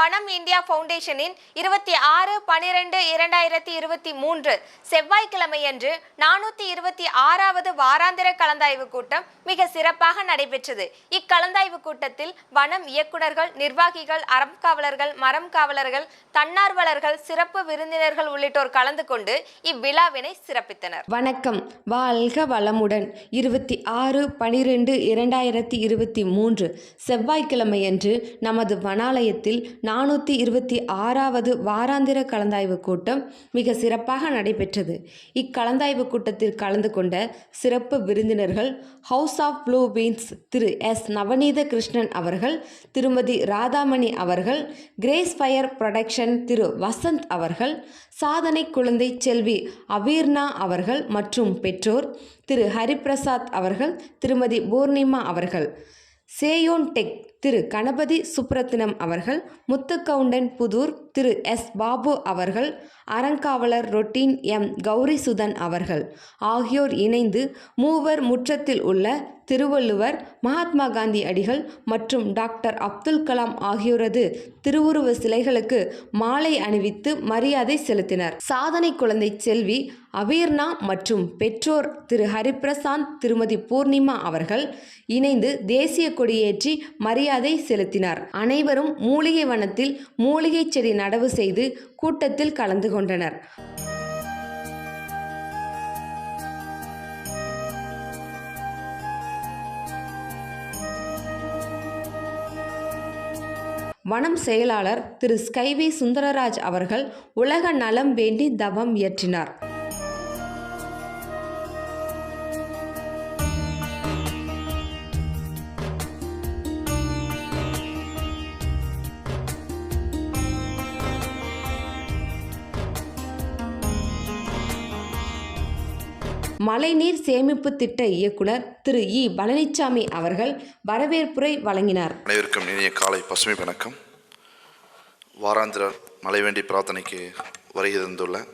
வனம் இந்தியா ஃபவுண்டேஷனின் இருபத்தி ஆறு பனிரெண்டு இரண்டாயிரத்தி இருபத்தி மூன்று செவ்வாய்க்கிழமையன்று நானூற்றி இருபத்தி ஆறாவது வாராந்திர கலந்தாய்வு கூட்டம் மிக சிறப்பாக நடைபெற்றது. இக்கலந்தாய்வு கூட்டத்தில் வனம் இயக்குனர்கள் நிர்வாகிகள் அறம் காவலர்கள் மரம் காவலர்கள் தன்னார்வலர்கள் சிறப்பு விருந்தினர்கள் உள்ளிட்டோர் கலந்து கொண்டு இவ்விழாவினை சிறப்பித்தனர். வணக்கம். வாழ்க வளமுடன். இருபத்தி ஆறு பனிரெண்டு இரண்டாயிரத்தி இருபத்தி மூன்று செவ்வாய்க்கிழமையன்று நமது வனாலயத்தில் நானூற்றி இருபத்தி ஆறாவது வாராந்திர கலந்தாய்வு கூட்டம் மிக சிறப்பாக நடைபெற்றது. இக்கலந்தாய்வு கூட்டத்தில் கலந்து கொண்ட சிறப்பு விருந்தினர்கள் house of blue beans Thiru S Navaneetha Krishnan அவர்கள் திருமதி ராதாமணி அவர்கள் grace fire production Thiru Vasanth அவர்கள் சாதனை குழந்தை செல்வி அவீர்னா அவர்கள் மற்றும் பெற்றோர் திரு ஹரிபிரசாத் அவர்கள் திருமதி பூர்ணிமா அவர்கள். சேயோன் டெக் திரு கணபதி சுப்ரத்னம் அவர்கள் முத்துக்கவுண்டன் புதூர் திரு எஸ். பாபு அவர்கள் அறங்காவலர் ரொட்டீன் எம். கௌரிசுதன் அவர்கள் ஆகியோர் இணைந்து மூவர் முற்றத்தில் உள்ள திருவள்ளுவர் மகாத்மா காந்தி அடிகள் மற்றும் டாக்டர் அப்துல் கலாம் ஆகியோரது திருவுருவ சிலைகளுக்கு மாலை அணிவித்து மரியாதை செலுத்தினர். சாதனை குழந்தை செல்வி அபீர்னா மற்றும் பெற்றோர் திரு ஹரிபிரசாந்த் திருமதி பூர்ணிமா அவர்கள் இணைந்து தேசிய கொடியேற்றி மரியாதை செலுத்தினார். அனைவரும் மூலிகை வனத்தில் மூலிகை செடி நடவு செய்து கூட்டத்தில் கலந்து கொண்டனர். வனம் செயலாளர் திரு ஸ்கைவி சுந்தரராஜ் அவர்கள் உலக நலம் வேண்டி தவம் இயற்றினார். மழைநீர் சேமிப்பு திட்ட இயக்குனர் திரு இ. பழனிச்சாமி அவர்கள் வரவேற்புரை வழங்கினார். அனைவருக்கும் இனிய காலை பசுமை வணக்கம். வாராந்திர மழை வேண்டி பிரார்த்தனைக்கு வருகை தந்துள்ள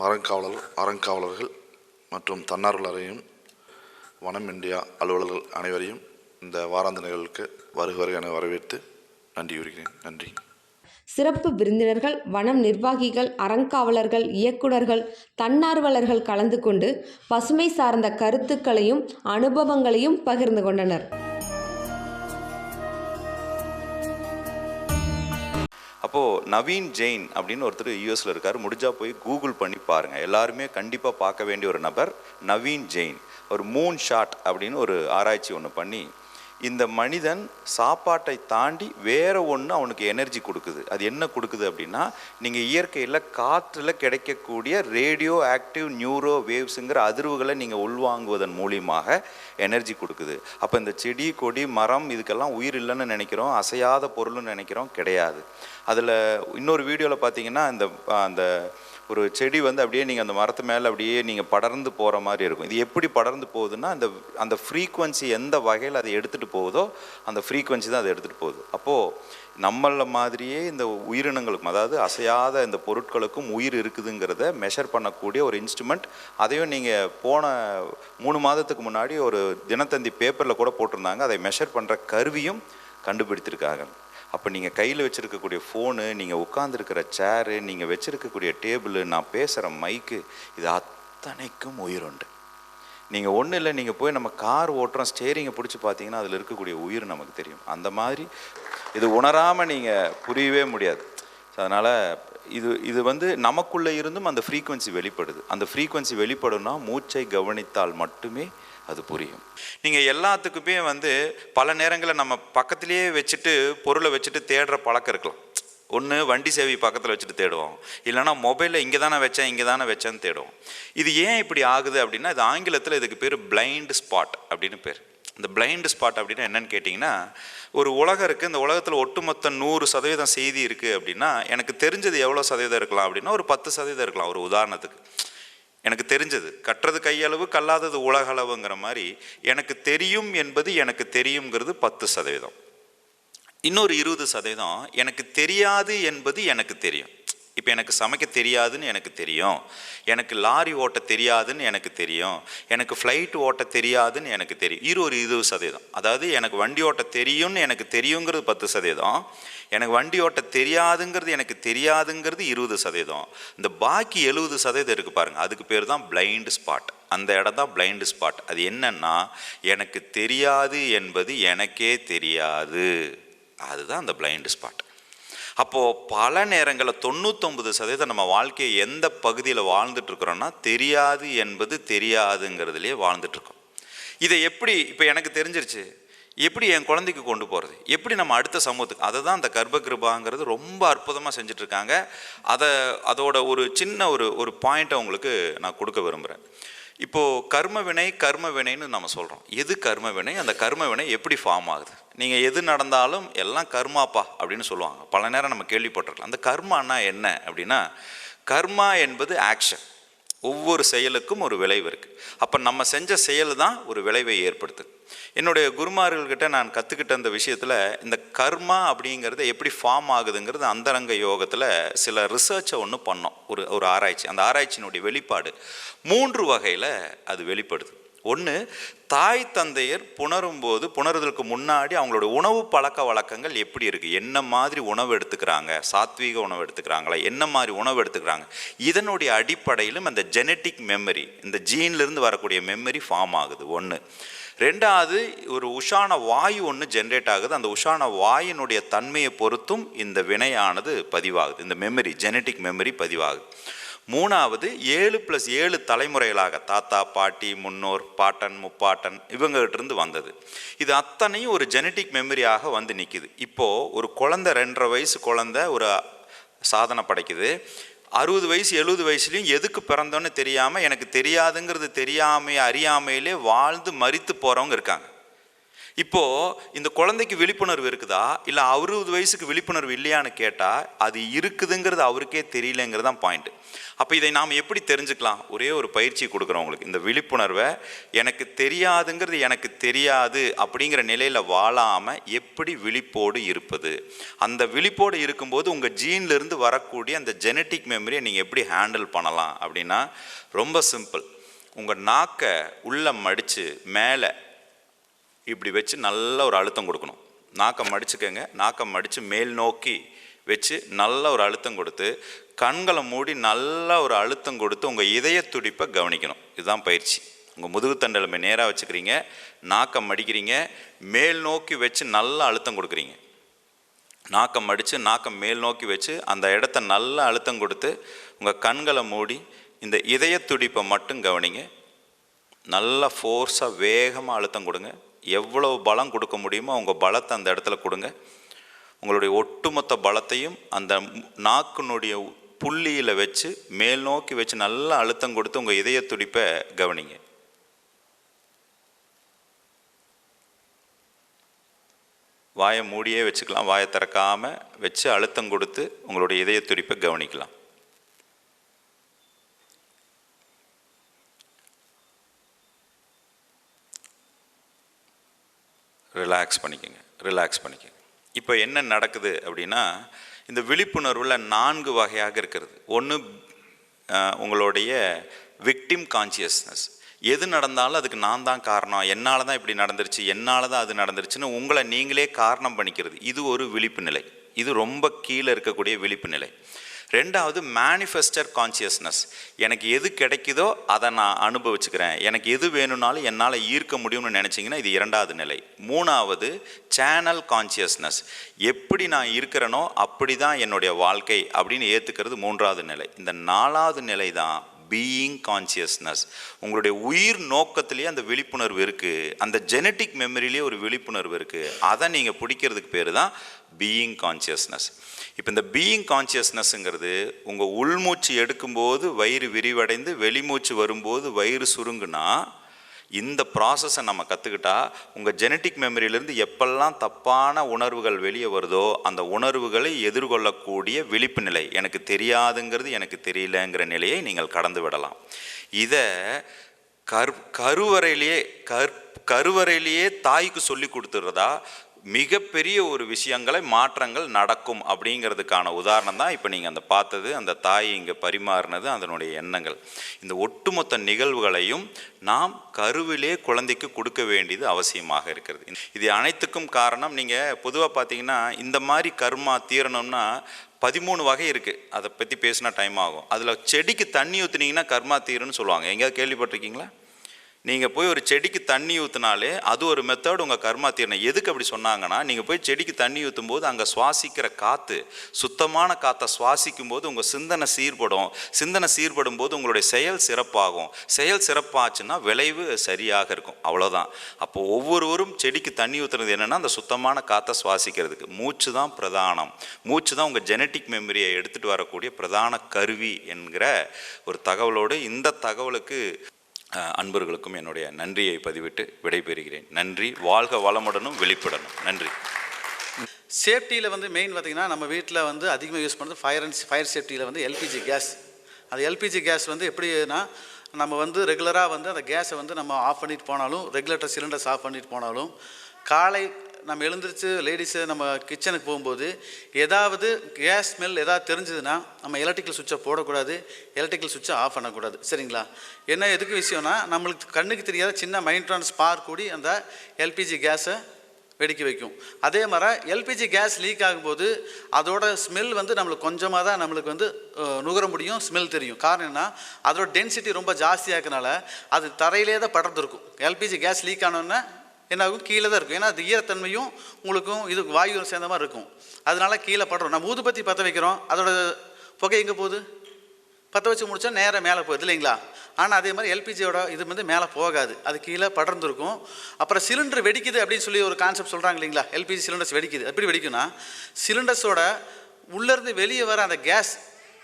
மரங்காவலர் அறங்காவலர்கள் மற்றும் தன்னார்வலரையும் வனம் இந்தியா அலுவலர்கள் அனைவரையும் இந்த வாராந்திர நிகழ்வுக்கு வருக வருக என வரவேற்று நன்றி கூறுகிறேன். நன்றி. சிறப்பு விருந்தினர்கள் வனம் நிர்வாகிகள் அறங்காவலர்கள் இயக்குனர்கள் தன்னார்வலர்கள் கலந்து கொண்டு பசுமை சார்ந்த கருத்துக்களையும் அனுபவங்களையும் பகிர்ந்து கொண்டனர். அப்போது நவீன் ஜெயின் அப்படின்னு ஒருத்தர் யூஎஸில் இருக்கார். முடிஞ்சால் போய் கூகுள் பண்ணி பாருங்கள் எல்லாருமே கண்டிப்பாக பார்க்க வேண்டிய ஒரு நபர் நவீன் ஜெயின். ஒரு மூன் ஷாட் அப்படின்னு ஒரு ஆராய்ச்சி ஒன்று பண்ணி இந்த மனிதன் சாப்பாட்டை தாண்டி வேற ஒன்று அவனுக்கு எனர்ஜி கொடுக்குது. அது என்ன கொடுக்குது அப்படின்னா நீங்கள் இயற்கையில் காற்றில் கிடைக்கக்கூடிய ரேடியோ ஆக்டிவ் நியூரோ வேவ்ஸுங்கிற அதிர்வுகளை நீங்கள் உள்வாங்குவதன் மூலியமாக எனர்ஜி கொடுக்குது. அப்போ இந்த செடி கொடி மரம் இதுக்கெல்லாம் உயிர் இல்லைன்னு நினைக்கிறோம் அசையாத பொருள்னு நினைக்கிறோம் கிடையாது. அதில் இன்னொரு வீடியோவில் பார்த்தீங்கன்னா இந்த அந்த ஒரு செடி வந்து அப்படியே நீங்கள் அந்த மரத்து மேலே அப்படியே நீங்கள் படர்ந்து போகிற மாதிரி இருக்கும். இது எப்படி படர்ந்து போகுதுன்னா அந்த அந்த ஃப்ரீக்குவன்சி எந்த வகையில் அதை எடுத்துகிட்டு போகுதோ அந்த ஃப்ரீக்குவன்சி தான் அதை எடுத்துகிட்டு போகுது. அப்போது நம்மள மாதிரியே இந்த உயிரினங்களுக்கும் அதாவது அசையாத இந்த பொருட்களுக்கும் உயிர் இருக்குதுங்கிறத மெஷர் பண்ணக்கூடிய ஒரு இன்ஸ்ட்ருமெண்ட் அதையும் நீங்கள் போன மூணு மாதத்துக்கு முன்னாடி ஒரு தினத்தந்தி பேப்பரில் கூட போட்டிருந்தாங்க. அதை மெஷர் பண்ணுற கருவியும் கண்டுபிடித்திருக்காங்க. அப்போ நீங்கள் கையில் வச்சுருக்கக்கூடிய ஃபோனு நீங்கள் உட்காந்துருக்கிற சேரு நீங்கள் வச்சுருக்கக்கூடிய டேபிள் நான் பேசுகிற மைக்கு இது அத்தனைக்கும் உயிருண்டு நீங்கள் ஒன்றும் இல்லை நீங்கள் போய் நம்ம கார் ஓட்டுறோம் ஸ்டேரிங்கை பிடிச்சி பார்த்தீங்கன்னா அதில் இருக்கக்கூடிய உயிர் நமக்கு தெரியும். அந்த மாதிரி இது உணராமல் நீங்கள் புரியவே முடியாது. அதனால் இது இது வந்து நமக்குள்ளே இருந்தும் அந்த ஃப்ரீக்குவன்சி வெளிப்படுது. அந்த ஃப்ரீக்குவன்சி வெளிப்படும்னா மூச்சை கவனித்தால் மட்டுமே அது புரியும். நீங்கள் எல்லாத்துக்குமே வந்து பல நேரங்களில் நம்ம பக்கத்திலேயே வச்சுட்டு பொருளை வச்சுட்டு தேடுற பழக்கம் இருக்கலாம். ஒன்று வண்டி சேவை பக்கத்தில் வச்சுட்டு தேடுவோம். இல்லைனா மொபைலில் இங்கே தானே வச்சேன் இங்கே தானே வச்சேன்னு தேடுவோம். இது ஏன் இப்படி ஆகுது அப்படின்னா இது ஆங்கிலத்தில் இதுக்கு பேர் பிளைண்ட் ஸ்பாட் அப்படின்னு பேர். இந்த பிளைண்ட் ஸ்பாட் அப்படின்னா என்னன்னு கேட்டிங்கன்னா ஒரு உலகம் இருக்குது இந்த உலகத்தில் ஒட்டுமொத்த நூறு சதவீதம் செய்தி இருக்குது அப்படின்னா எனக்கு தெரிஞ்சது எவ்வளோ சதவீதம் இருக்கலாம் அப்படின்னா ஒரு பத்து சதவீதம் இருக்கலாம் ஒரு உதாரணத்துக்கு. எனக்கு தெரிஞ்சது. கற்றது கையளவு கல்லாதது உலகளவுங்கிற மாதிரி எனக்கு தெரியும் என்பது எனக்கு தெரியுங்கிறது பத்து சதவீதம். இன்னொரு இருபது சதவீதம் எனக்கு தெரியாது என்பது எனக்கு தெரியும். இப்போ எனக்கு சமைக்க தெரியாதுன்னு எனக்கு தெரியும். எனக்கு லாரி ஓட்ட தெரியாதுன்னு எனக்கு தெரியும். எனக்கு ஃப்ளைட் ஓட்ட தெரியாதுன்னு எனக்கு தெரியும். இருபது ஒரு இருபது சதவீதம். அதாவது எனக்கு வண்டி ஓட்ட தெரியும்னு எனக்கு தெரியுங்கிறது பத்து சதவீதம். எனக்கு வண்டி ஓட்ட தெரியாதுங்கிறது எனக்கு தெரியாதுங்கிறது இருபது சதவீதம். இந்த பாக்கி எழுபது சதவீதம் இருக்குது பாருங்கள் அதுக்கு பேர் தான் பிளைண்ட் ஸ்பாட் அந்த இடம் தான் பிளைண்ட் ஸ்பாட் அது என்னன்னா எனக்கு தெரியாது என்பது எனக்கே தெரியாது. அதுதான் அந்த பிளைண்ட் ஸ்பாட் அப்போது பல நேரங்களில் தொண்ணூத்தொம்பது சதவீதம் நம்ம வாழ்க்கையை எந்த பகுதியில் வாழ்ந்துட்டுருக்குறோன்னா தெரியாது என்பது தெரியாதுங்கிறதுலே வாழ்ந்துட்டுருக்கோம். இதை எப்படி இப்போ எனக்கு தெரிஞ்சிருச்சு எப்படி என் குழந்தைக்கு கொண்டு போகிறது எப்படி நம்ம அடுத்த சமூகத்துக்கு அதை தான் அந்த கர்ப்ப கிருபாங்கிறது ரொம்ப அற்புதமாக செஞ்சிட்ருக்காங்க அதை அதோட ஒரு சின்ன ஒரு ஒரு பாயிண்ட்டை உங்களுக்கு நான் கொடுக்க விரும்புகிறேன் இப்போது கர்ம வினை கர்ம வினைன்னு நம்ம சொல்கிறோம் எது கர்ம வினை அந்த கர்ம வினை எப்படி ஃபார்ம் ஆகுது? நீங்கள் எது நடந்தாலும் எல்லாம் கர்மாப்பா அப்படின்னு சொல்லுவாங்க. பல நேரம் நம்ம கேள்விப்பட்டிருக்கலாம். அந்த கர்மானா என்ன அப்படின்னா கர்மா என்பது ஆக்ஷன் ஒவ்வொரு செயலுக்கும் ஒரு விளைவு இருக்குது அப்போ நம்ம செஞ்ச செயல் தான் ஒரு விளைவை ஏற்படுத்துது. என்னுடைய குருமார்கள்கிட்ட நான் கற்றுக்கிட்ட அந்த விஷயத்தில் இந்த கர்மா அப்படிங்கிறது எப்படி ஃபார்ம் ஆகுதுங்கிறது அந்தரங்க யோகத்தில் சில ரிசர்ச்சை ஒன்று பண்ணோம். ஒரு ஒரு ஆராய்ச்சி. அந்த ஆராய்ச்சியினுடைய வெளிப்பாடு மூன்று வகையில் அது வெளிப்படுது. ஒன்று தாய் தந்தையர் புணரும் போது புணருதலுக்கு முன்னாடி அவங்களோட உணவு பழக்க வழக்கங்கள் எப்படி இருக்குது என்ன மாதிரி உணவு எடுத்துக்கிறாங்க? சாத்வீக உணவு எடுத்துக்கிறாங்களா? என்ன மாதிரி உணவு எடுத்துக்கிறாங்க? இதனுடைய அடிப்படையிலும் அந்த ஜெனட்டிக் மெமரி இந்த ஜீன்லேருந்து வரக்கூடிய மெமரி ஃபார்ம் ஆகுது. ஒன்று ரெண்டாவது ஒரு உஷான வாயு ஒன்று ஜென்ரேட் ஆகுது. அந்த உஷான வாயினுடைய தன்மையை பொறுத்தும் இந்த வினையானது பதிவாகுது. இந்த மெமரி ஜெனட்டிக் மெமரி பதிவாகுது. மூணாவது ஏழு ப்ளஸ் ஏழு தலைமுறைகளாக தாத்தா பாட்டி முன்னோர் பாட்டன் முப்பாட்டன் இவங்ககிட்ட இருந்து வந்தது. இது அத்தனையும் ஒரு ஜெனட்டிக் மெமரியாக வந்து நிற்கிது இப்போது ஒரு குழந்தை ரெண்டரை வயசு குழந்தை ஒரு சாதனை படைக்குது. அறுபது வயசு எழுபது வயசுலையும் எதுக்கு பிறந்தோன்னு தெரியாமல் எனக்கு தெரியாதுங்கிறது தெரியாமை அறியாமையிலே வாழ்ந்து மறித்து போகிறவங்க இருக்காங்க. இப்போது இந்த குழந்தைக்கு விழிப்புணர்வு இருக்குதா? இல்லை அறுபது வயசுக்கு விழிப்புணர்வு இல்லையான்னு கேட்டால் அது இருக்குதுங்கிறது அவருக்கே தெரியலங்கிறது தான் பாயிண்ட் அப்போ இதை நாம் எப்படி தெரிஞ்சுக்கலாம்? ஒரே ஒரு பயிற்சி கொடுக்குறோம் உங்களுக்கு. இந்த விழிப்புணர்வை எனக்கு தெரியாதுங்கிறது எனக்கு தெரியாது அப்படிங்கிற நிலையில் வாழாமல் எப்படி விழிப்போடு இருப்பது? அந்த விழிப்போடு இருக்கும்போது உங்கள் ஜீன்லேருந்து வரக்கூடிய அந்த ஜெனட்டிக் மெமரியை நீங்கள் எப்படி ஹேண்டில் பண்ணலாம் அப்படின்னா ரொம்ப சிம்பிள் உங்கள் நாக்கை உள்ளே மடித்து மேலே இப்படி வச்சு நல்ல ஒரு அழுத்தம் கொடுக்கணும். நாக்கம் மடிச்சுக்கங்க. நாக்கம் மடித்து மேல் நோக்கி வச்சு நல்ல ஒரு அழுத்தம் கொடுத்து கண்களை மூடி நல்ல ஒரு அழுத்தம் கொடுத்து உங்கள் இதய துடிப்பை கவனிக்கணும். இதுதான் பயிற்சி. உங்கள் முதுகுத்தண்டலுமே நேராக வச்சுக்கிறீங்க. நாக்கம் மடிக்கிறீங்க. மேல் நோக்கி வச்சு நல்ல அழுத்தம் கொடுக்குறீங்க. நாக்கம் மடித்து நாக்கம் மேல் நோக்கி வச்சு அந்த இடத்த நல்ல அழுத்தம் கொடுத்து உங்கள் கண்களை மூடி இந்த இதய துடிப்பை மட்டும் கவனிங்க. நல்ல ஃபோர்ஸாக வேகமாக அழுத்தம் கொடுங்க. எவ்வளவு பலம் கொடுக்க முடியுமோ உங்கள் பலத்தை அந்த இடத்துல கொடுங்க. உங்களுடைய ஒட்டுமொத்த பலத்தையும் அந்த நாக்கினுடைய புள்ளியில் வச்சு மேல் நோக்கி வச்சு நல்லா அழுத்தம் கொடுத்து உங்கள் இதய துடிப்பை கவனிங்க. வாயை மூடியே வச்சுக்கலாம். வாயை திறக்காமல் வச்சு அழுத்தம் கொடுத்து உங்களுடைய இதய துடிப்பை கவனிக்கலாம். ரிலாக்ஸ் பண்ணிக்கோங்க ரிலாக்ஸ் பண்ணிக்கோங்க. இப்போ என்ன நடக்குது அப்படின்னா இந்த விழிப்புணர்வில் நான்கு வகையாக இருக்கிறது. ஒன்று உங்களுடைய விக்டிம் கான்சியஸ்னஸ் எது நடந்தாலும் அதுக்கு நான் தான் காரணம். என்னால் தான் இப்படி நடந்துருச்சு என்னால் தான் அது நடந்துருச்சுன்னு உங்களை நீங்களே காரணம் பண்ணிக்கிறது. இது ஒரு விழிப்பு நிலை இது ரொம்ப கீழே இருக்கக்கூடிய விழிப்பு நிலை ரெண்டாவது மேனிஃபெஸ்டர் கான்சியஸ்னஸ் எனக்கு எது கிடைக்குதோ அதை நான் அனுபவிச்சுக்கிறேன். எனக்கு எது வேணும்னாலும் என்னால் ஈர்க்க முடியும்னு நினச்சிங்கன்னா இது இரண்டாவது நிலை. மூணாவது சேனல் கான்சியஸ்னஸ் எப்படி நான் இருக்கிறேனோ அப்படி தான் என்னுடைய வாழ்க்கை அப்படின்னு ஏற்றுக்கிறது மூன்றாவது நிலை. இந்த நாலாவது நிலை தான் பீயிங் கான்சியஸ்னஸ் உங்களுடைய உயிர் நோக்கத்திலேயே அந்த விழிப்புணர்வு இருக்குது அந்த ஜெனட்டிக் மெமரியிலே ஒரு விழிப்புணர்வு இருக்குது அதை நீங்கள் பிடிக்கிறதுக்கு பேர் தான் பீயிங் கான்சியஸ்னஸ் இப்போ இந்த பீயிங் கான்சியஸ்னஸ்ங்கிறது உங்கள் உள்மூச்சு எடுக்கும்போது வயிறு விரிவடைந்து வெளிமூச்சு வரும்போது வயிறு சுருங்குனா இந்த ப்ராசஸை நம்ம கற்றுக்கிட்டா உங்கள் ஜெனட்டிக் மெமரியிலேருந்து எப்பெல்லாம் தப்பான உணர்வுகள் வெளியே வருதோ அந்த உணர்வுகளை எதிர்கொள்ளக்கூடிய விழிப்பு நிலை எனக்கு தெரியாதுங்கிறது எனக்கு தெரியலங்கிற நிலையை நீங்கள் கடந்து விடலாம். இதை கரு கருவறையிலேயே கற் கருவறையிலேயே தாய்க்கு சொல்லி கொடுத்துறதா மிகப்பெரிய ஒரு விஷயங்களை மாற்றங்கள் நடக்கும் அப்படிங்கிறதுக்கான உதாரணம் தான் இப்போ நீங்கள் அந்த பார்த்தது அந்த தாய் இங்கே பரிமாறினது அதனுடைய எண்ணங்கள். இந்த ஒட்டுமொத்த நிகழ்வுகளையும் நாம் கருவிலே குழந்தைக்கு கொடுக்க வேண்டியது அவசியமாக இருக்கிறது. இது அனைத்துக்கும் காரணம் நீங்கள் பொதுவாக பார்த்தீங்கன்னா இந்த மாதிரி கர்மா தீரணும்னா பதிமூணு வகை இருக்குது அதை பற்றி பேசினா டைம் ஆகும். அதில் செடிக்கு தண்ணி ஊற்றுனீங்கன்னா கர்மா தீருன்னு சொல்லுவாங்க. எங்கேயாவது கேள்விப்பட்டிருக்கீங்களா? நீங்கள் போய் ஒரு செடிக்கு தண்ணி ஊற்றினாலே அது ஒரு மெத்தட் உங்கள் கர்மா தீரணும் எதுக்கு அப்படி சொன்னாங்கன்னா நீங்கள் போய் செடிக்கு தண்ணி ஊற்றும் போது அங்கே சுவாசிக்கிற காற்று சுத்தமான காற்றை சுவாசிக்கும் போது உங்கள் சிந்தனை சீர்படும். சிந்தனை சீர்படும் போது உங்களுடைய செயல் சிறப்பாகும். செயல் சிறப்பாச்சுன்னா விளைவு சரியாக இருக்கும். அவ்வளோதான் அப்போ ஒவ்வொருவரும் செடிக்கு தண்ணி ஊற்றுறது என்னென்னா அந்த சுத்தமான காற்றை சுவாசிக்கிறதுக்கு. மூச்சு தான் பிரதானம். மூச்சு தான் உங்கள் ஜெனட்டிக் மெமரியை எடுத்துகிட்டு வரக்கூடிய பிரதான கருவி என்கிற ஒரு தகவலோடு இந்த தகவலுக்கு அன்பர்களுக்கும் என்னுடைய நன்றியை பதிவிட்டு விடைபெறுகிறேன். நன்றி. வாழ்க வளமுடனும் வெளிப்படணும் நன்றி. சேஃப்டியில் வந்து மெயின் பார்த்திங்கன்னா நம்ம வீட்டில் வந்து அதிகமாக யூஸ் பண்ணுறது ஃபயர் அண்ட் ஃபயர் சேஃப்டியில் வந்து எல்பிஜி கேஸ் அது எல்பிஜி கேஸ் வந்து எப்படின்னா நம்ம வந்து ரெகுலராக வந்து அந்த கேஸை வந்து நம்ம ஆஃப் பண்ணிட்டு போனாலும் ரெகுலேட்டர் சிலிண்டர்ஸ் ஆஃப் பண்ணிட்டு போனாலும் காலை நம்ம எழுந்திரிச்சு லேடிஸு நம்ம கிச்சனுக்கு போகும்போது ஏதாவது கேஸ் ஸ்மெல் ஏதாவது தெரிஞ்சதுன்னா நம்ம எலக்ட்ரிக்கல் சுவிட்சை போடக்கூடாது எலக்ட்ரிக்கல் சுவிட்சை ஆஃப் பண்ணக்கூடாது. சரிங்களா? என்ன எதுக்கு விஷயம்னா நம்மளுக்கு கண்ணுக்கு தெரியாத சின்ன மைண்ட்ரான் ஸ்பார் கூடி அந்த எல்பிஜி கேஸை வெடிக்க வைக்கும். அதே மாதிரி எல்பிஜி கேஸ் லீக் ஆகும்போது அதோட ஸ்மெல் வந்து நம்மளுக்கு கொஞ்சமாக தான் நம்மளுக்கு வந்து நுகர முடியும் ஸ்மெல் தெரியும். காரணம் என்ன அதோட டென்சிட்டி ரொம்ப ஜாஸ்தியாக இருக்கனால அது தரையிலே தான் படர்ந்துருக்கும். எல்பிஜி கேஸ் லீக் ஆனோன்னே என்ன ஆகும் கீழே தான் இருக்கும். ஏன்னா அது ஈரத்தன்மையும் உங்களுக்கும் இது வாயு சேர்ந்த மாதிரி இருக்கும். அதனால கீழே படுறோம். நம்ம ஊதுபத்தி பற்ற வைக்கிறோம். அதோட புகை எங்கே போகுது? பற்ற வச்சு முடிச்சா நேராக மேலே போகுது இல்லைங்களா? ஆனால் அதே மாதிரி எல்பிஜியோட இது வந்து மேலே போகாது. அது கீழே படர்ந்துருக்கும். அப்புறம் சிலிண்டர் வெடிக்குது அப்படின்னு சொல்லி ஒரு கான்செப்ட் சொல்கிறாங்க இல்லைங்களா? எல்பிஜி சிலிண்டர்ஸ் வெடிக்குது. எப்படி வெடிக்கும்னா சிலிண்டர்ஸோட உள்ளேருந்து வெளியே வர அந்த கேஸ்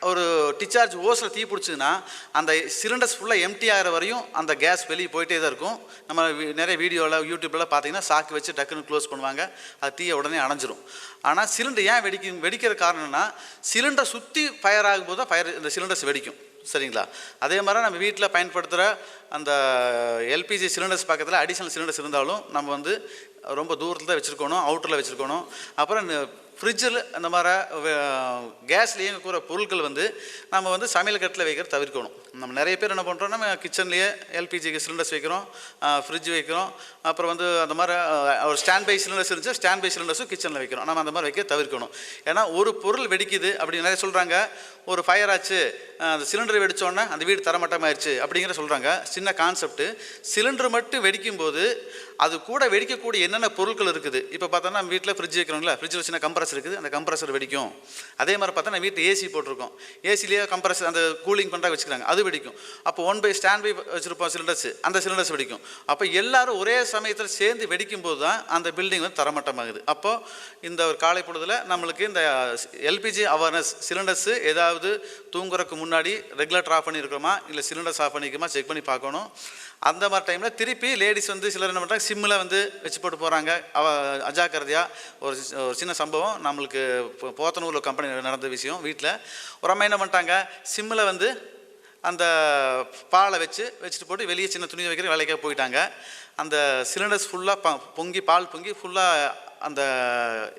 ஒரு டிச்சார்ஜ் ஓஸில் தீ பிடிச்சதுன்னா அந்த சிலிண்டர்ஸ் ஃபுல்லாக எம்டி ஆகிற வரையும் அந்த கேஸ் வெளியே போயிட்டே தான் இருக்கும். நம்ம நிறைய வீடியோவில் யூடியூப்ல பார்த்தீங்கன்னா சாக்கு வச்சு டக்குன்னு க்ளோஸ் பண்ணுவாங்க. அது தீயை உடனே அணைஞ்சிரும். ஆனால் சிலிண்டர் ஏன் வெடிக்கும் வெடிக்கிற காரணம்னா சிலிண்டர் சுற்றி ஃபயர் ஆகும்போது தான் ஃபயர் இந்த சிலிண்டர்ஸ் வெடிக்கும். சரிங்களா? அதே மாதிரி நம்ம வீட்டில் பயன்படுத்துகிற அந்த எல்பிஜி சிலிண்டர்ஸ் பக்கத்தில் அடிஷ்னல் சிலிண்டர்ஸ் இருந்தாலும் நம்ம வந்து ரொம்ப தூரத்தில் தான் வச்சுருக்கணும் அவுட்டரில் வச்சுருக்கணும். அப்புறம் ஃப்ரிட்ஜில் அந்த மாதிரி கேஸில் கூற பொருட்கள் வந்து நம்ம வந்து சமையல் கட்டில் வைக்கிற தவிர்க்கணும். நம்ம நிறைய பேர் என்ன பண்ணுறோம் நம்ம கிச்சன்லேயே எல்பிஜி சிலிண்டர்ஸ் வைக்கிறோம் ஃப்ரிட்ஜ் வைக்கிறோம். அப்புறம் வந்து அந்த மாதிரி ஒரு ஸ்டாண்ட் பை சிலிண்டர்ஸ் இருந்துச்சு ஸ்டாண்ட் பை சிலிண்டர்ஸும் கிச்சனில் வைக்கிறோம். நம்ம அந்த மாதிரி வைக்க தவிர்க்கணும். ஏன்னா ஒரு பொருள் வெடிக்குது அப்படின்னு நிறைய சொல்கிறாங்க ஒரு ஃபயர் ஆச்சு அந்த சிலிண்டர் வெடிச்சோன்னே அந்த வீடு தரமட்டமாயிருச்சு அப்படிங்கிற சொல்கிறாங்க சின்ன கான்செப்ட்டு சிலிண்டர் மட்டும் வெடிக்கும்போது அது கூட வெடிக்கக்கூடிய என்னென்ன பொருட்கள் இருக்குது? இப்போ பார்த்தோன்னா நம்ம வீட்டில் ஃப்ரிட்ஜ் வைக்கிறோம்ல ஃப்ரிட்ஜில் சின்ன கம்ப்ரஸர் இருக்குது. அந்த கம்ப்ரஸர் வெடிக்கும். அதே மாதிரி பார்த்தா நம்ம வீட்டில் ஏசி போட்டிருக்கோம். ஏசிலேயே கம்ப்ரஸர் அந்த கூலிங் பண்ணுறா வச்சுக்கிறாங்க. அது வெடிக்கும். அப்போ ஒன் பை ஸ்டாண்ட் பை வச்சுருப்போம் சிலிண்டர்ஸ் அந்த சிலிண்டர்ஸ் வெடிக்கும். அப்போ எல்லாரும் ஒரே சமயத்தில் சேர்ந்து வெடிக்கும் போது தான் அந்த பில்டிங் வந்து தரமட்டமாகுது. அப்போது இந்த ஒரு காலை பொழுதில் நம்மளுக்கு இந்த எல்பிஜி அவேர்னஸ் சிலிண்டர்ஸ் ஏதாவது தூங்குறதுக்கு முன்னாடி ரெகுலேட்டர் ஆஃப் பண்ணியிருக்கோமா இல்லை சிலிண்டர்ஸ் ஆஃப் பண்ணிக்கோமா செக் பண்ணி பார்க்கணும். அந்த மாதிரி டைமில் திருப்பி லேடிஸ் வந்து சிலர் என்ன பண்ணுறாங்க சிம்மில் வந்து வச்சு போட்டு போகிறாங்க அவ அஜாக்கிரதையாக ஒரு சி- ஒரு சின்ன சம்பவம். நம்மளுக்கு போத்தனூரில் கம்பெனி நடந்த விஷயம் வீட்டில் ஒரு அம்மா என்ன பண்ணிட்டாங்க சிம்மில் வந்து அந்த பாலை வச்சு வச்சுட்டு போட்டு வெளியே சின்ன துணி வைக்கிற வேலைக்காக போயிட்டாங்க. அந்த சிலிண்டர்ஸ் ஃபுல்லாக பொங்கி பால் பொங்கி ஃபுல்லாக அந்த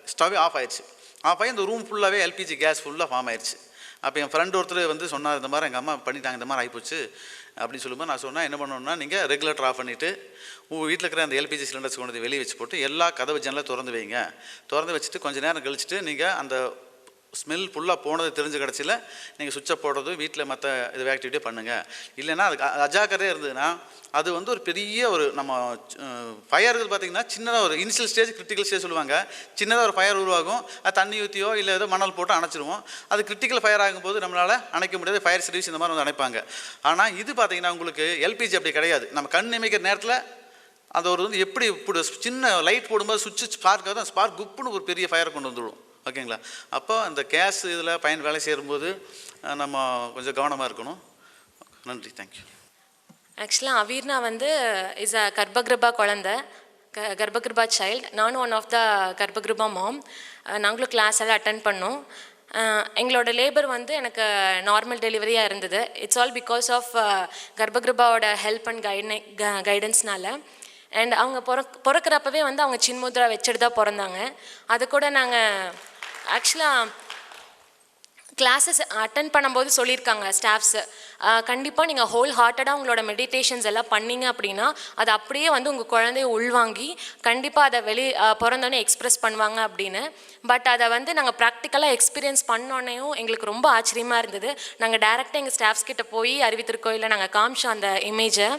ஸ்டவ்வே ஆஃப் ஆயிடுச்சு. ஆஃப் ஆகி அந்த ரூம் ஃபுல்லாகவே எல்பிஜி கேஸ் ஃபுல்லாக ஃபார்ம் ஆயிடுச்சு. அப்போ என் ஃப்ரெண்ட் ஒருத்தர் வந்து சொன்னார் இந்த மாதிரி எங்கள் அம்மா பண்ணிட்டாங்க இந்த மாதிரி ஆகிப்போச்சு அப்படின்னு சொல்லும்போது நான் சொன்னேன் என்ன பண்ணணும்னா நீங்கள் ரெகுலேட்டர் ஆஃப் பண்ணிவிட்டு உங்கள் வீட்டில் இருக்கிற அந்த எல்பிஜி சிலிண்டர்ஸ் கொண்டு வந்து வெளியே வச்சு போட்டு எல்லா கதவு ஜன்னலை திறந்து வைங்க. திறந்து வச்சுட்டு கொஞ்சம் நேரம் கழிச்சுட்டு நீங்கள் அந்த ஸ்மெல் ஃபுல்லாக போனது தெரிஞ்ச கிடச்சில நீங்கள் சுவிட்சை போடுறது வீட்டில் மற்ற இது ஆக்டிவிட்டியே பண்ணுங்கள் இல்லைன்னா அதுக்கு அஜாக்கிரதையாக இருந்ததுன்னா அது வந்து ஒரு பெரிய ஒரு நம்ம ஃபயர் பார்த்தீங்கன்னா சின்னதாக ஒரு இனிஷியல் ஸ்டேஜ் கிரிட்டிக்கல் ஸ்டேஜ் சொல்லுவாங்க. சின்னதாக ஒரு ஃபயர் உருவாகும். அது தண்ணி ஊற்றியோ இல்லை ஏதோ மணல் போட்டு அணைச்சிருவோம். அது கிரிட்டிக்கல் ஃபயர் ஆகும்போது நம்மளால் அணைக்க முடியாது. ஃபயர் சர்வீஸ் இந்த மாதிரி வந்து அணைப்பாங்க. ஆனால் இது பார்த்திங்கன்னா உங்களுக்கு எல்பிஜி அப்படி கிடையாது. நம்ம கண் நிமைக்கிற நேரத்தில் அந்த ஒரு வந்து எப்படி இப்படி சின்ன லைட் போடும்போது சுவிட்ச் ஸ்பார்க் ஆகுது அந்த ஸ்பார்க் குப்புன்னு ஒரு பெரிய ஃபயர் கொண்டு வந்துவிடும் ஓகேங்களா? அப்போ அந்த கேஸ் இதில் பயன் வேலை செய்யும்போது நம்ம கொஞ்சம் கவனமாக இருக்கணும். நன்றி தேங்க்யூ ஆக்சுவலாக அவீர்னா வந்து இஸ் அ கர்ப்பகிருபா குழந்த. க கர்ப்பகிருபா சைல்டு நானும் one of the Garbhakripa mom நாங்களும் கிளாஸ் எல்லாம் அட்டன் பண்ணோம். எங்களோட லேபர் வந்து எனக்கு நார்மல் டெலிவரியாக இருந்தது. இட்ஸ் ஆல் பிகாஸ் ஆஃப் கர்ப்பகிருபாவோட ஹெல்ப் அண்ட் கைடனை கைடன்ஸ்னால அண்ட் அவங்க பிறக் பிறக்கிறப்பவே வந்து அவங்க சின்முத்ரா வச்சுட்டு தான் பிறந்தாங்க. அது கூட நாங்கள் ஆக்சுவலாக கிளாஸஸ் அட்டன் பண்ணும்போது சொல்லியிருக்காங்க ஸ்டாஃப்ஸு கண்டிப்பாக நீங்கள் ஹோல் ஹார்ட்டடாக உங்களோட மெடிடேஷன்ஸ் எல்லாம் பண்ணீங்க அப்படின்னா அது அப்படியே வந்து உங்கள் குழந்தைய உள்வாங்கி கண்டிப்பாக அதை வெளி பிறந்தோடனே எக்ஸ்ப்ரெஸ் பண்ணுவாங்க அப்படின்னு. பட் அதை வந்து நாங்கள் ப்ராக்டிக்கலாக எக்ஸ்பீரியன்ஸ் பண்ணோன்னையும் எங்களுக்கு ரொம்ப ஆச்சரியமாக இருந்தது. நாங்கள் டேரெக்டாக எங்கள் ஸ்டாஃப்ஸ் கிட்டே போய் அறிவித்திருக்கோயில நாங்கள் காமிச்சோம் அந்த இமேஜை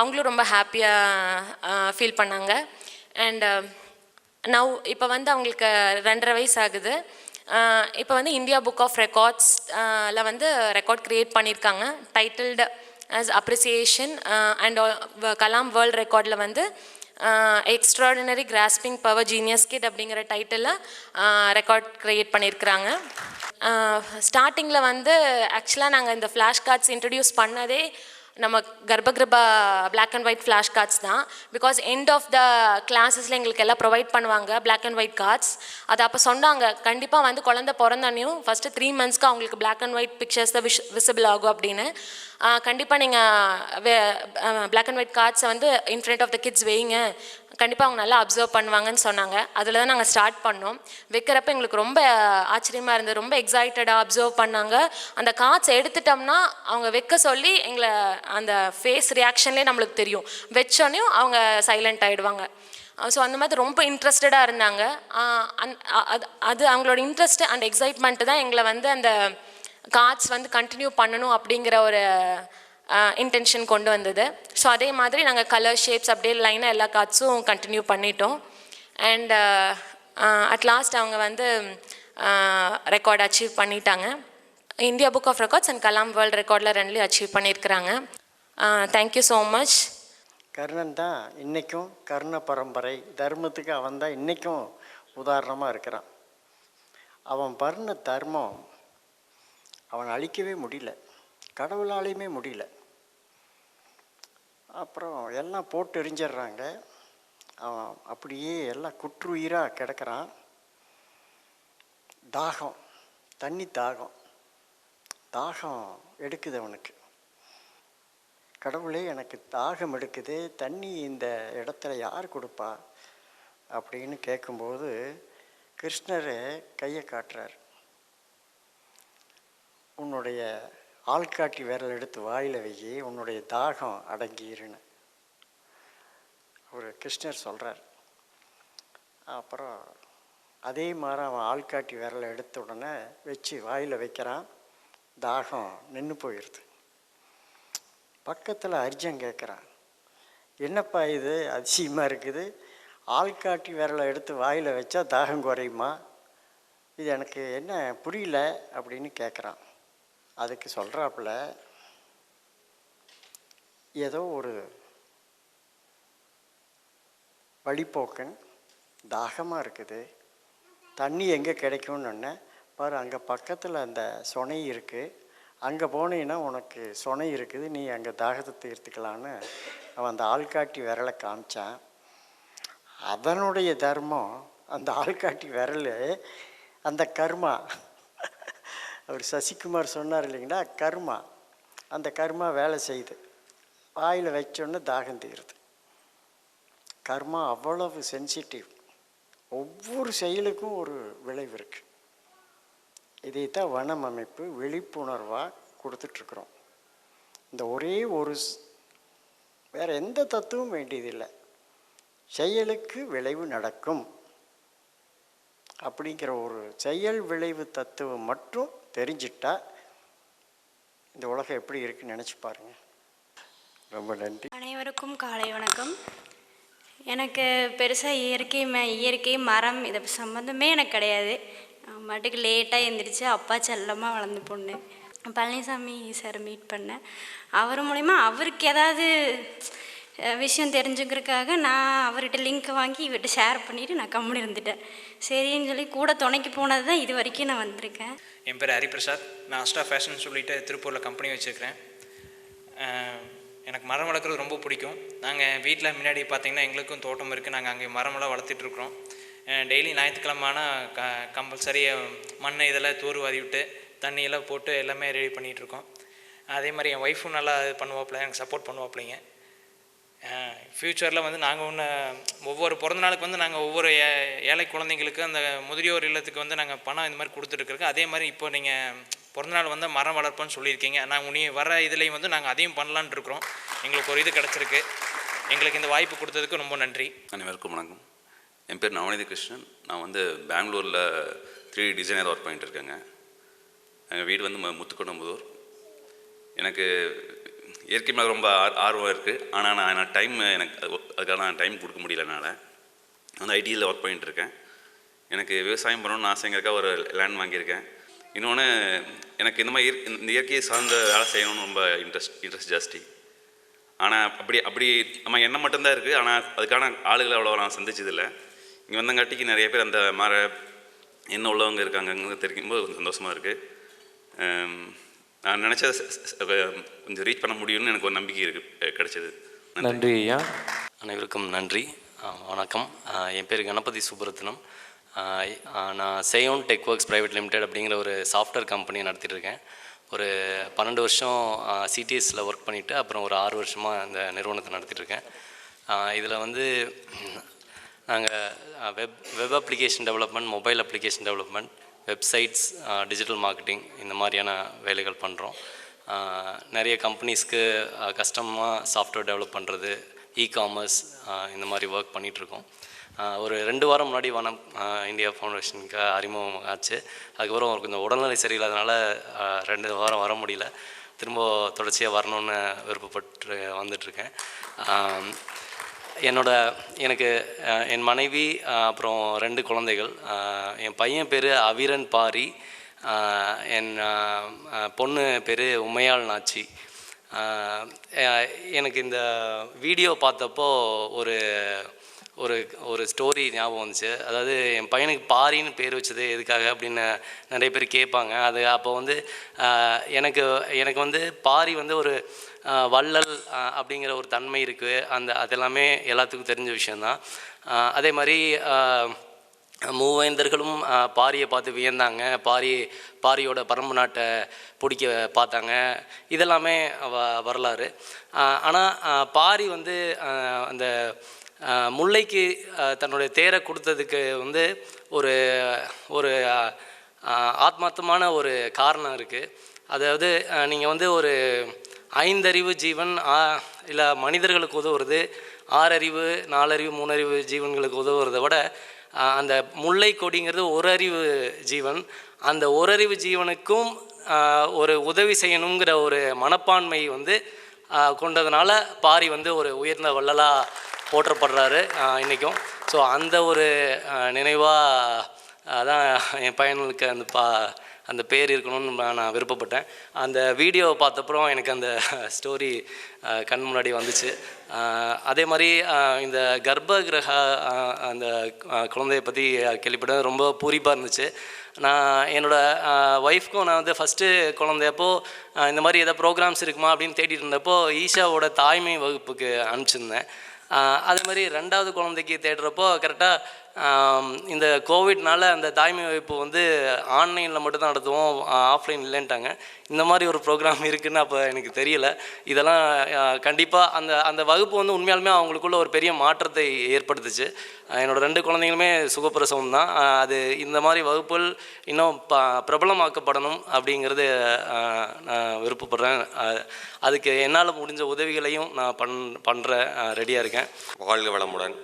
அவங்களும் ரொம்ப ஹாப்பியாக ஃபீல் பண்ணாங்க. அண்ட் நவ் இப்போ வந்து அவங்களுக்கு ரெண்டரை வயசு ஆகுது இப்போ வந்து இந்தியா புக் ஆஃப் ரெக்கார்ட்ஸ்ல வந்து ரெக்கார்ட் க்ரியேட் பண்ணியிருக்காங்க titled as appreciation and Kalam world ரெக்கார்டில் வந்து extraordinary grasping power genius kid அப்படிங்கிற டைட்டிலில் ரெக்கார்ட் க்ரியேட் பண்ணியிருக்கிறாங்க ஸ்டார்டிங்கில் வந்து ஆக்சுவலாக நாங்கள் இந்த ஃப்ளாஷ் கார்ட்ஸ் இன்ட்ரடியூஸ் பண்ணதே நம்ம Garbhakripa black and white flash cards தான். பிகாஸ் எண்ட் ஆஃப் த கிளாஸஸில் எங்களுக்கு எல்லாம் ப்ரொவைட் பண்ணுவாங்க பிளாக் அண்ட் ஒயிட் கார்ட்ஸ் அது அப்போ சொன்னாங்க கண்டிப்பாக வந்து குழந்தை பிறந்தனையும் ஃபஸ்ட்டு த்ரீ மந்த்ஸ்க்கு அவங்களுக்கு பிளாக் அண்ட் ஒயிட் பிக்சர்ஸ் தான் விஷ் விசிபிள் ஆகும் அப்படின்னு. கண்டிப்பாக நீங்கள் பிளாக் அண்ட் ஒயிட் கார்ட்ஸை வந்து in front of the kids வைங்க. கண்டிப்பாக அவங்க நல்லா அப்சர்வ் பண்ணுவாங்கன்னு சொன்னாங்க. அதில் தான் நாங்கள் ஸ்டார்ட் பண்ணோம். வைக்கிறப்ப எங்களுக்கு ரொம்ப ஆச்சரியமாக இருந்தது. ரொம்ப எக்ஸைட்டடாக அப்சர்வ் பண்ணாங்க. அந்த கார்ட்ஸ் எடுத்துட்டோம்னா அவங்க வைக்க சொல்லி எங்களை அந்த ஃபேஸ் ரியாக்ஷன்லேயே நம்மளுக்கு தெரியும். வச்சோன்னே அவங்க சைலண்ட் ஆகிடுவாங்க ஸோ அந்த மாதிரி ரொம்ப இன்ட்ரெஸ்டடாக இருந்தாங்க. அந் அது அது அவங்களோட இன்ட்ரெஸ்ட் அண்ட் எக்ஸைட்மெண்ட்டு தான் எங்களை வந்து அந்த கார்ட்ஸ் வந்து கண்டினியூ பண்ணணும் அப்படிங்கிற ஒரு இன்டென்ஷன் கொண்டு வந்தது. ஸோ அதே மாதிரி நாங்கள் கலர் ஷேப்ஸ் அப்படியே லைனாக எல்லா கார்ட்ஸும் கண்டினியூ பண்ணிட்டோம். அண்ட் அட் லாஸ்ட் அவங்க வந்து ரெக்கார்ட் அச்சீவ் பண்ணிட்டாங்க. India book of records and Kalam world ரெக்கார்டில் ரெண்டுலேயும் அச்சீவ் பண்ணியிருக்கிறாங்க. தேங்க்யூ ஸோ மச் கர்ணன் தான் இன்றைக்கும் கர்ண பரம்பரை தர்மத்துக்கு அவன் தான் இன்றைக்கும் உதாரணமாக இருக்கிறான். அவன் பர்ண தர்மம் அவன் அழிக்கவே முடியல. கடவுளாலையுமே முடியல. அப்புறம் எல்லாம் போட்டு எரிஞ்சிடுறாங்க. அவன் அப்படியே எல்லாம் குற்றுயிராக கிடக்கிறான். தாகம் தண்ணி தாகம். தாகம் எடுக்குது அவனுக்கு. கடவுளே எனக்கு தாகம் எடுக்குது தண்ணி இந்த இடத்துல யார் கொடுப்பா? அப்படின்னு கேட்கும்போது கிருஷ்ணர் கையை காட்டுறார். உன்னுடைய ஆள்காட்டி விரல் எடுத்து வாயில் வை உன்னுடைய தாகம் அடங்கிருன்னு அவர் கிருஷ்ணர் சொல்கிறார் அப்புறம் அதே மாதிரி அவன் ஆள்காட்டி விரலை எடுத்த உடனே வச்சு வாயில் வைக்கிறான். தாகம் நின்று போயிடுது பக்கத்தில் அரிஜம் கேட்குறான் என்னப்பா இது? அதிசயமாக இருக்குது. ஆள்காட்டி விரலை எடுத்து வாயில் வச்சா தாகம் குறையுமா? இது எனக்கு என்ன புரியல அப்படின்னு கேட்குறான் அதுக்கு சொல்கிறாப்புல ஏதோ ஒரு வழிப்போக்கன் தாகமாக இருக்குது. தண்ணி எங்கே கிடைக்கும்னு சொன்னேன் பாரு அங்கே பக்கத்தில் அந்த சொனை இருக்குது அங்கே போனீங்கன்னா உனக்கு சொனை இருக்குது நீ அங்கே தாகத்தை தீர்த்துக்கலான்னு அவன் அந்த ஆள்காட்டி விரலை காமிச்சான். அதனுடைய தர்மம் அந்த ஆள்காட்டி விரல் அந்த கர்மா. அவர் சசிகுமார் சொன்னார் இல்லைங்களா கர்மா. அந்த கர்மா வேலை செய்யுது வாயில் வச்சோன்னு தாகம் தீருது. கர்மா அவ்வளவு சென்சிட்டிவ் ஒவ்வொரு செயலுக்கும் ஒரு விளைவு இருக்குது இதைத்தான் வனம் அமைப்பு விழிப்புணர்வாக கொடுத்துட்ருக்குறோம். இந்த ஒரே ஒரு வேறு எந்த தத்துவம் வேண்டியதில்லை. செயலுக்கு விளைவு நடக்கும். அப்படிங்கிற ஒரு செயல் விளைவு தத்துவம் மட்டும் தெரிஞ்சிட்டா இந்த உலகம் எப்படி இருக்குன்னு நினச்சி பாருங்க. ரொம்ப நன்றி. அனைவருக்கும் காலை வணக்கம். எனக்கு பெருசாக இயற்கை ம இயற்கை மரம் இதை சம்மந்தமே எனக்கு கிடையாது. நான் பாட்டுக்கு லேட்டாக எழுந்திரிச்சு அப்பா செல்லமாக வளர்ந்து பொண்ணு. பழனிசாமி சார் மீட் பண்ணேன். அவர் மூலிமா அவருக்கு ஏதாவது விஷயம் தெரிஞ்சுக்கிறதுக்காக நான் அவர்கிட்ட லிங்க் வாங்கி இவர்கிட்ட ஷேர் பண்ணிவிட்டு நான் கம்முன்னு இருந்துட்டேன். சரின்னு சொல்லி கூட துணைக்கு போனது தான் இது வரைக்கும் நான் வந்திருக்கேன். என் பேர் ஹரிபிரசாத். நான் அஸ்டா ஃபேஷன் சொல்லிட்டு திருப்பூரில் கம்பெனி வச்சுருக்கிறேன். எனக்கு மரம் வளர்க்குறது ரொம்ப பிடிக்கும். நாங்கள் வீட்டில் முன்னாடி பார்த்தீங்கன்னா எங்களுக்கும் தோட்டம் இருக்குது நாங்கள் அங்கே மரமெல்லாம் வளர்த்துட்ருக்குறோம் டெய்லி ஞாயிற்றுக்கிழமை ஆனால் க கம்பல்சரி மண் இதெல்லாம் தூர் விட்டு தண்ணியெல்லாம் போட்டு எல்லாமே ரெடி பண்ணிகிட்ருக்கோம் அதே மாதிரி என் ஒய்ஃபும் நல்லா இது பண்ணுவாப்புல எனக்கு சப்போர்ட் பண்ணுவாப்பிள்ளைங்க ஃப்யூச்சரில் வந்து நாங்கள் ஒன்று ஒவ்வொரு பிறந்த நாளுக்கு வந்து நாங்கள் ஒவ்வொரு ஏ- ஏழை குழந்தைங்களுக்கு அந்த முதியோர் இல்லத்துக்கு வந்து நாங்கள் பணம் இந்த மாதிரி கொடுத்துட்ருக்கோம் அதே மாதிரி இப்போ நீங்கள் பிறந்தநாள் வந்து மரம் வளர்ப்போன்னு சொல்லியிருக்கீங்க. நாங்கள் உனி வர இதுலேயும் வந்து நாங்கள் அதையும் பண்ணலான்னு இருக்கிறோம். எங்களுக்கு ஒரு இது கிடச்சிருக்கு. எங்களுக்கு இந்த வாய்ப்பு கொடுத்ததுக்கு ரொம்ப நன்றி. அனைவருக்கும் வணக்கம். என் பேர் நவநீத கிருஷ்ணன். நான் வந்து பெங்களூரில் த்ரீ டிசைனர் ஒர்க் பண்ணிட்டு இருக்கேங்க. எங்கள் வீடு வந்து மு- முத்துக்கொண்டம்புதூர் எனக்கு இயற்கை மேலே ரொம்ப ஆர் ஆர்வம் இருக்குது ஆனால் நான் நான் டைம் எனக்கு அது- அதுக்காக நான் டைம் கொடுக்க முடியல என்னால். வந்து ஐடியில் ஒர்க் பண்ணிகிட்ருக்கேன் இருக்கேன். எனக்கு விவசாயம் பண்ணணும்னு ஆசைங்கிறக்கா ஒரு லேண்ட் வாங்கியிருக்கேன். இன்னொன்று எனக்கு இந்த மாதிரி இந்த இயற்கையை சார்ந்த வேலை செய்யணும்னு ரொம்ப இன்ட்ரெஸ்ட் இன்ட்ரெஸ்ட் ஜாஸ்தி. ஆனால் அப்படி அப்படி நம்ம எண்ணம் மட்டும்தான் இருக்குது ஆனால் அதுக்கான ஆளுகளை அவ்வளோ நான் சந்திச்சதில்லை. இங்கே வந்தங்காட்டிக்கு நிறைய பேர் அந்த மாதிரி என்ன உள்ளவங்க இருக்காங்கன்னு தெரிவிக்கும்போது கொஞ்சம் சந்தோஷமாக இருக்குது நான் நினச்ச கொஞ்சம் ரீச் பண்ண முடியும்னு எனக்கு ஒரு நம்பிக்கை இருக்குது கிடைச்சது. நன்றி. ஐயா. அனைவருக்கும் நன்றி. வணக்கம். என் பேர் கணபதி சுப்ரத்னம் நான் Seyon tech works private limited அப்படிங்கிற ஒரு சாஃப்ட்வேர் கம்பெனி நடத்திட்டு இருக்கேன். ஒரு பன்னெண்டு வருஷம் சிடிஎஸில் ஒர்க் பண்ணிவிட்டு அப்புறம் ஒரு ஆறு வருஷமாக இந்த நிறுவனத்தை நடத்திட்டு இருக்கேன். இதில் வந்து நாங்கள் web web application development mobile application development websites digital marketing இந்த மாதிரியான வேலைகள் பண்ணுறோம் நிறைய கம்பெனிஸ்க்கு கஸ்டமாக சாஃப்ட்வேர் டெவலப் பண்ணுறது இ காமர்ஸ் இந்த மாதிரி ஒர்க் பண்ணிகிட்ருக்கோம் ஒரு ரெண்டு வாரம் முன்னாடி வனம் இந்தியா ஃபவுண்டேஷனுக்கு அறிமுகம் ஆச்சு. அதுக்கப்புறம் ஒரு கொஞ்சம் உடல்நிலை சரியில்லாதனால ரெண்டு வாரம் வர முடியல. திரும்ப தொடர்ச்சியாக வரணும்னு விருப்பப்பட்டு வந்துட்டுருக்கேன். என்னோட எனக்கு என் மனைவி அப்புறம் ரெண்டு குழந்தைகள். என் பையன் பேர் அவிரன் பாரி. என் பொண்ணு பேர் உமையாள் நாச்சி. எனக்கு இந்த வீடியோ பார்த்தப்போ ஒரு ஒரு ஒரு ஸ்டோரி ஞாபகம் வந்துச்சு. அதாவது என் பையனுக்கு பாரின்னு பேர் வச்சது எதுக்காக அப்படின்னு நிறைய பேர் கேட்பாங்க. அது அப்போ வந்து எனக்கு எனக்கு வந்து பாரி வந்து ஒரு வள்ளல் அப்படிங்கிற ஒரு தன்மை இருக்குது அந்த அதெல்லாமே எல்லாத்துக்கும் தெரிஞ்ச விஷயந்தான் அதே மாதிரி மூவேந்தர்களும் பாரியை பார்த்து வியந்தாங்க. பாரி பாரியோட பரம்பு நாட்டை பிடிக்க பார்த்தாங்க. இதெல்லாமே வ வரலாறு. ஆனால் பாரி வந்து அந்த முல்லைக்கு தன்னுடைய தேரை கொடுத்ததுக்கு வந்து ஒரு ஒரு ஆத்மார்த்தமான ஒரு காரணம் இருக்குது அதாவது நீங்கள் வந்து ஒரு ஐந்தறிவு ஜீவன் இல்லை மனிதர்களுக்கு உதவுறது ஆறறிவு நாலறிவு மூணறிவு ஜீவன்களுக்கு உதவுறதை விட அந்த முல்லை கொடிங்கிறது ஒரு அறிவு ஜீவன். அந்த ஒரு அறிவு ஜீவனுக்கும் ஒரு உதவி செய்யணுங்கிற ஒரு மனப்பான்மை வந்து கொண்டதுனால பாரி வந்து ஒரு உயர்ந்த வள்ளலாக போற்றப்படுறாரு இன்றைக்கும் ஸோ அந்த ஒரு நினைவாக அதான் என் பையனுக்கு அந்த பா அந்த பேர் இருக்கணும்னு நான் நான் விருப்பப்பட்டேன். அந்த வீடியோவை பார்த்தப்புறம் எனக்கு அந்த ஸ்டோரி கண் முன்னாடி வந்துச்சு. அதே மாதிரி இந்த கர்ப்ப கிரக அந்த குழந்தையை குழந்தைய பற்றி கேள்விப்பட்டது ரொம்ப பூரிப்பாக இருந்துச்சு. நான் என்னோடய ஒய்ஃப்க்கும் நான் வந்து ஃபஸ்ட்டு குழந்தையப்போ இந்த மாதிரி எதாவது ப்ரோக்ராம்ஸ் இருக்குமா அப்படின்னு தேடிட்டு இருந்தப்போ ஈஷாவோட தாய்மை வகுப்புக்கு அனுப்பிச்சிருந்தேன். அதே மாதிரி ரெண்டாவது குழந்தைக்கு தேடுறப்போ கரெக்டாக இந்த கோவிட்னால அந்த தாய்மை வகுப்பு வந்து ஆன்லைனில் மட்டும்தான் நடத்துவோம் ஆஃப்லைன் இல்லைன்ட்டாங்க. இந்த மாதிரி ஒரு ப்ரோக்ராம் இருக்குதுன்னு அப்போ எனக்கு தெரியல. இதெல்லாம் கண்டிப்பாக அந்த அந்த வகுப்பு வந்து உண்மையாலுமே அவங்களுக்குள்ள ஒரு பெரிய மாற்றத்தை ஏற்படுத்துச்சு. என்னோடய ரெண்டு குழந்தைங்களுமே சுகப்பிரசவம் தான். அது இந்த மாதிரி வகுப்புகள் இன்னும் ப பிரபலமாக்கப்படணும் அப்படிங்கிறது நான் விருப்பப்படுறேன். அதுக்கு என்னால் முடிஞ்ச உதவிகளையும் நான் பண் பண்ணுறேன் ரெடியாக இருக்கேன். வாழ்க வளமுடன்.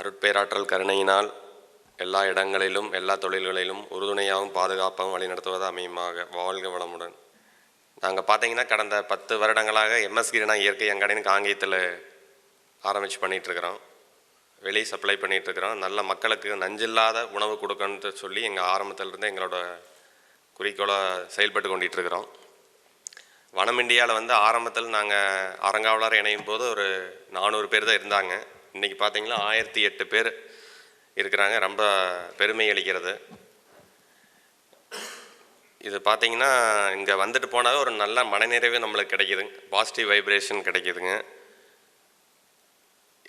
அருட்பேராற்றல் கருணையினால் எல்லா இடங்களிலும் எல்லா தொழில்களிலும் உறுதுணையாகவும் பாதுகாப்பாகவும் வழிநடத்துவது அமையுமாக. வாழ்க வளமுடன். நாங்கள் பார்த்தீங்கன்னா கடந்த பத்து வருடங்களாக எம்எஸ் கிரினா இயற்கை எங்கடைன்னு காங்கேயத்தில் ஆரம்பித்து பண்ணிகிட்ருக்குறோம் வெளியே சப்ளை பண்ணிகிட்ருக்குறோம் நல்ல மக்களுக்கு நஞ்சில்லாத உணவு கொடுக்கணுன்ட்டு சொல்லி எங்கள் ஆரம்பத்திலிருந்து எங்களோட குறிக்கோளாக செயல்பட்டு கொண்டிகிட்ருக்குறோம் வனம் இந்தியாவில் வந்து ஆரம்பத்தில் நாங்கள் அறங்காவலர் இணையும் போது ஒரு நானூறு பேர் தான் இருந்தாங்க. இன்றைக்கி பார்த்தீங்கன்னா ஆயிரத்தி எட்டு பேர் இருக்கிறாங்க. ரொம்ப பெருமை அளிக்கிறது. இது பார்த்தீங்கன்னா இங்கே வந்துட்டு போனாவே ஒரு நல்ல மனநிறைவு நம்மளுக்கு கிடைக்கிதுங்க பாசிட்டிவ் வைப்ரேஷன் கிடைக்கிதுங்க.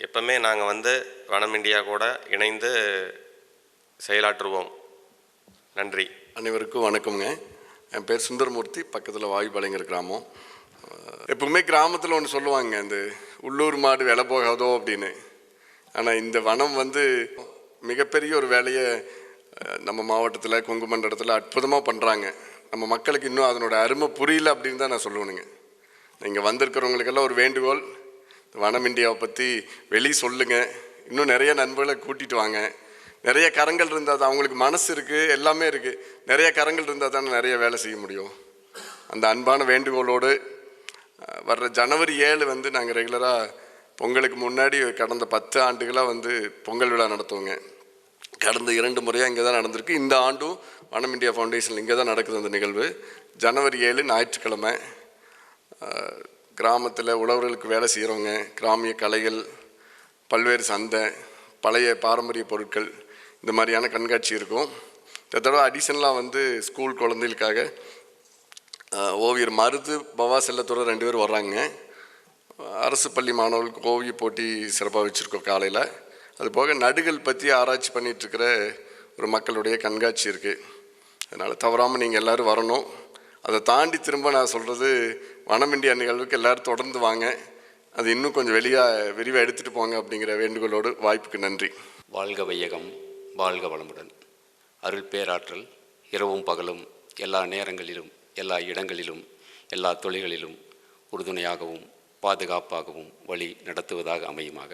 எப்பவுமே நாங்கள் வந்து வனம் இந்தியா கூட இணைந்து செயலாற்றுவோம். நன்றி. அனைவருக்கும் வணக்கம்ங்க. என் பேர் சுந்தரமூர்த்தி. பக்கத்தில் வாயுபாளையங்கிற கிராமம். எப்பவுமே கிராமத்தில் ஒன்று சொல்லுவாங்க இந்த உள்ளூர் மாடு விலை போகாதோ அப்படின்னு. ஆனால் இந்த வனம் வந்து மிகப்பெரிய ஒரு வேலையை நம்ம மாவட்டத்தில் கொங்கு மண்டலத்தில் அற்புதமாக பண்ணுறாங்க நம்ம மக்களுக்கு இன்னும் அதனோட அருமை புரியல அப்படின்னு தான் நான் சொல்லுவேனுங்க. இங்கே வந்திருக்கிறவங்களுக்கெல்லாம் ஒரு வேண்டுகோள். வனம் இந்தியாவை பற்றி வெளி சொல்லுங்கள் இன்னும் நிறைய நண்பர்களை கூட்டிகிட்டு வாங்க. நிறைய கரங்கள் இருந்தால் தான் அவங்களுக்கு மனசு இருக்குது எல்லாமே இருக்குது நிறைய கரங்கள் இருந்தால் தானே நிறைய வேலை செய்ய முடியும். அந்த அன்பான வேண்டுகோளோடு வர்ற ஜனவரி ஏழு வந்து நாங்கள் ரெகுலராக பொங்கலுக்கு முன்னாடி கடந்த பத்து ஆண்டுகளாக வந்து பொங்கல் விழா நடத்துவோங்க. கடந்த இரண்டு முறையாக இங்கே தான் நடந்திருக்கு. இந்த ஆண்டும் வனம் இந்தியா ஃபவுண்டேஷனில் இங்கே தான் நடக்குது அந்த நிகழ்வு. ஜனவரி ஏழு ஞாயிற்றுக்கிழமை கிராமத்தில் உழவர்களுக்கு வேலை செய்கிறவங்க கிராமிய கலைகள் பல்வேறு சந்தை பழைய பாரம்பரிய பொருட்கள் இந்த மாதிரியான கண்காட்சி இருக்கும். இந்த தடவை அடிஷனலாக வந்து ஸ்கூல் குழந்தைகளுக்காக ஓவியர் மருது பவா செல்லத்துறை ரெண்டு பேர் வர்றாங்க. அரசு பள்ளி மாணவர்களுக்கு ஓவிய போட்டி சிறப்பாக வச்சுருக்கோம் காலையில். அது போக நடுகள் பற்றி ஆராய்ச்சி பண்ணிகிட்ருக்கிற ஒரு மக்களுடைய கண்காட்சி இருக்குது அதனால் தவறாமல் நீங்கள் எல்லோரும் வரணும். அதை தாண்டி திரும்ப நான் சொல்கிறது வனம் இந்தியா நிகழ்வுக்கு எல்லோரும் தொடர்ந்து வாங்க. அது இன்னும் கொஞ்சம் வெளியாக விரிவாக எடுத்துகிட்டு போங்க அப்படிங்கிற வேண்டுகோளோடு வாய்ப்புக்கு நன்றி. வாழ்க வையகம் வாழ்க வளமுடன். அருள் பேராற்றல் இரவும் பகலும் எல்லா நேரங்களிலும் எல்லா இடங்களிலும் எல்லா தொழில்களிலும் உறுதுணையாகவும் பாதுகாப்பாகவும் வழி நடத்துவதாக அமையுமாக.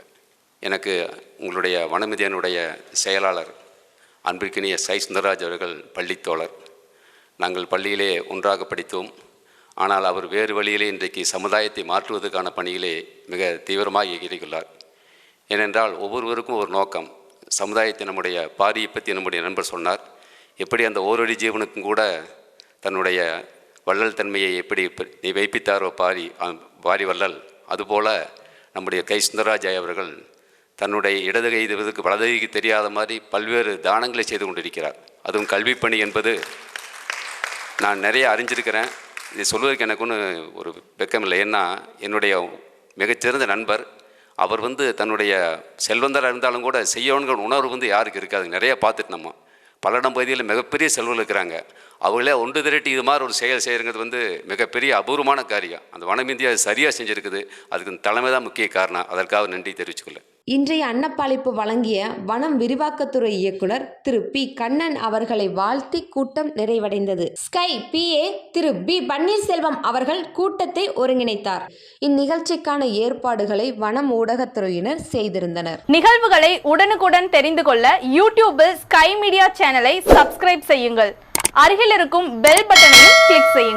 எனக்கு உங்களுடைய வனமிதியனுடைய செயலாளர் அன்பிற்கினிய சை சுந்தரராஜ் அவர்கள் பள்ளித்தோழர் நாங்கள் பள்ளியிலே ஒன்றாக படித்தோம். ஆனால் அவர் வேறு வழியிலே இன்றைக்கு சமுதாயத்தை மாற்றுவதற்கான பணியிலே மிக தீவிரமாக ஈடுபட்டுள்ளார் ஏனென்றால் ஒவ்வொருவருக்கும் ஒரு நோக்கம். சமுதாயத்தை நம்முடைய பாரியை பற்றி நம்முடைய நண்பர் சொன்னார். எப்படி அந்த ஓரடி ஜீவனுக்கும் கூட தன்னுடைய வள்ளல் தன்மையை எப்படி நீ வைப்பித்தாரோ பாரி பாரி வள்ளல்? அதுபோல் நம்முடைய கை சுந்தரராஜாய் அவர்கள் தன்னுடைய இடது கை இதுவதற்கு வலது தெரியாத மாதிரி பல்வேறு தானங்களை செய்து கொண்டிருக்கிறார். அதுவும் கல்விப்பணி என்பது நான் நிறைய அறிஞ்சிருக்கிறேன். இதை சொல்வதற்கு எனக்கு ஒன்று ஒரு வெக்கம் இல்லை. ஏன்னா என்னுடைய மிகச்சிறந்த நண்பர் அவர் வந்து தன்னுடைய செல்வந்தராக இருந்தாலும் கூட செய்யணுங்கிற உணர்வு வந்து யாருக்கு இருக்காது. நிறைய பார்த்துட்டு நம்ம. பல்லடம் பகுதியில் மிகப்பெரிய செல்வங்கள் இருக்கிறாங்க. அவங்களே ஒன்று திரட்டி இது மாதிரி ஒரு செயல் செய்கிறது வந்து மிகப்பெரிய அபூர்வமான காரியம். அந்த வனம் இந்தியா சரியாக செஞ்சுருக்குது. அதுக்கு தலைமை தான் முக்கிய காரணம். அதற்காக நன்றி தெரிவிச்சுக்கொள்ள இன்றைய அன்னப்பாளிப்பு வழங்கிய வனம் விரிவாக்கத்துறை இயக்குனர் திரு பி. கண்ணன் அவர்களை வாழ்த்தி கூட்டம் நிறைவடைந்தது. SKY PA Thiru P. Panneerselvam அவர்கள் கூட்டத்தை ஒருங்கிணைத்தார். இந்நிகழ்ச்சிக்கான ஏற்பாடுகளை வனம் ஊடகத்துறையினர் செய்திருந்தனர். நிகழ்வுகளை உடனுக்குடன் தெரிந்து கொள்ள யூடியூபில் ஸ்கை மீடியா சேனலை சப்ஸ்கிரைப் செய்யுங்கள். அருகில் இருக்கும் பெல் பட்டனையும் கிளிக் செய்யுங்கள்